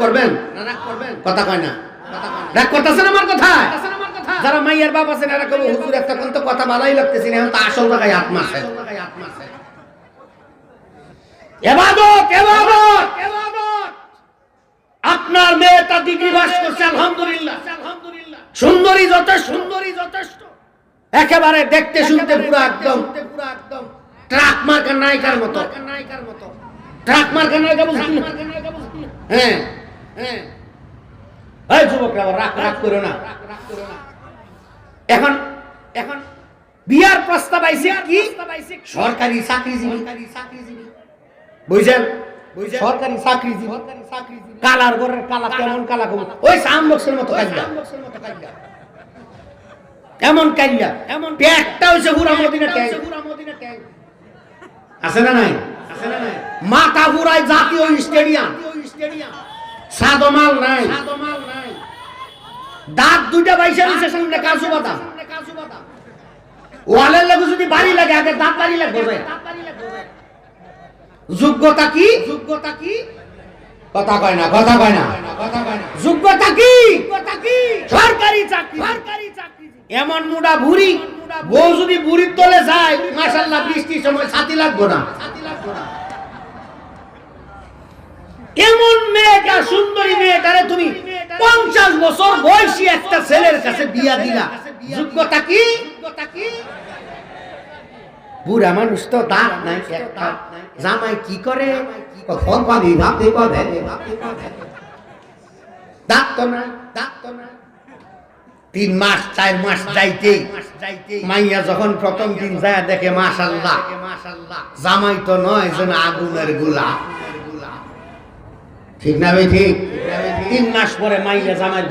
করবেন? কথা কয় না। রাগ করতেছেন আমার কথা যারা মাইয়ার বাপ আছেন এরা কেবল হুজুর একটা কোন তো কথা ভালোই লাগতেছে না এখন তো আসল জায়গায় হাত মারছে এবাদত এবাদত! আপনার মেয়ে তার ডিগ্রি পাস করছে আলহামদুলিল্লাহ। সুন্দরী যথেষ্ট। সুন্দরী যথেষ্ট। একেবারে দেখতে শুনতে পুরো একদম। ট্রাক মার্কার নায়িকার মতো। ট্রাক মার্কার নায়িকা হ্যাঁ। হ্যাঁ। এই যুবকরা রাগ রাগ করো না। এখন এখন বিয়ার প্রস্তাব আইছে কি? সরকারি চাকরিজীবী। বুঝছেন? সরকারি চাকরিজীবী। কালার ঘরের কালা কেমন কালা কম ওই সাম বক্সের মতো কাজটা এমন কাইয়া এমন পেটটা হইছে হুরা মদিনা ট্যাঙ্ক। আছে না নাই? মাথা পুরাই জাতীয় স্টেডিয়াম। সাদমাল নাই। দাঁত দুইটা দিছে সামনে কাজু বাদাম। ওয়ালের লাগে যদি বাড়ি লাগে আগে দাঁত বাড়ি লাগবে যোগ্যতা কি? যোগ্যতা কি? কথা কয় না কথা কয় না। যোগ্যতা কি? সরকারি চাকরি। সরকারি চাকরি। এমন মুডা ভুরি বউ যদি বুড়ির তলে যায় মাশাল্লাহ বৃষ্টির সময় ছাতি লাগবো না। এমন মেয়েটা সুন্দরী মেয়েটারে তুমি পঞ্চাশ বছর বয়সী একটা ছেলের কাছে বিয়া দিলা। যোগ্যতা কি? বুড়া মানুষ তো দাঁত নাই জামাই কি করে? দাঁত তো তিন মাস, চার মাস যাইতে মাইয়া যখন প্রথম দিন যায় দেখে মাশাল্লাহ। জামাই তো নয়, যেন আগুনেরগুলা ঠিক না ভাই ঠিক? তিন মাস পরে মাইয়া জামাই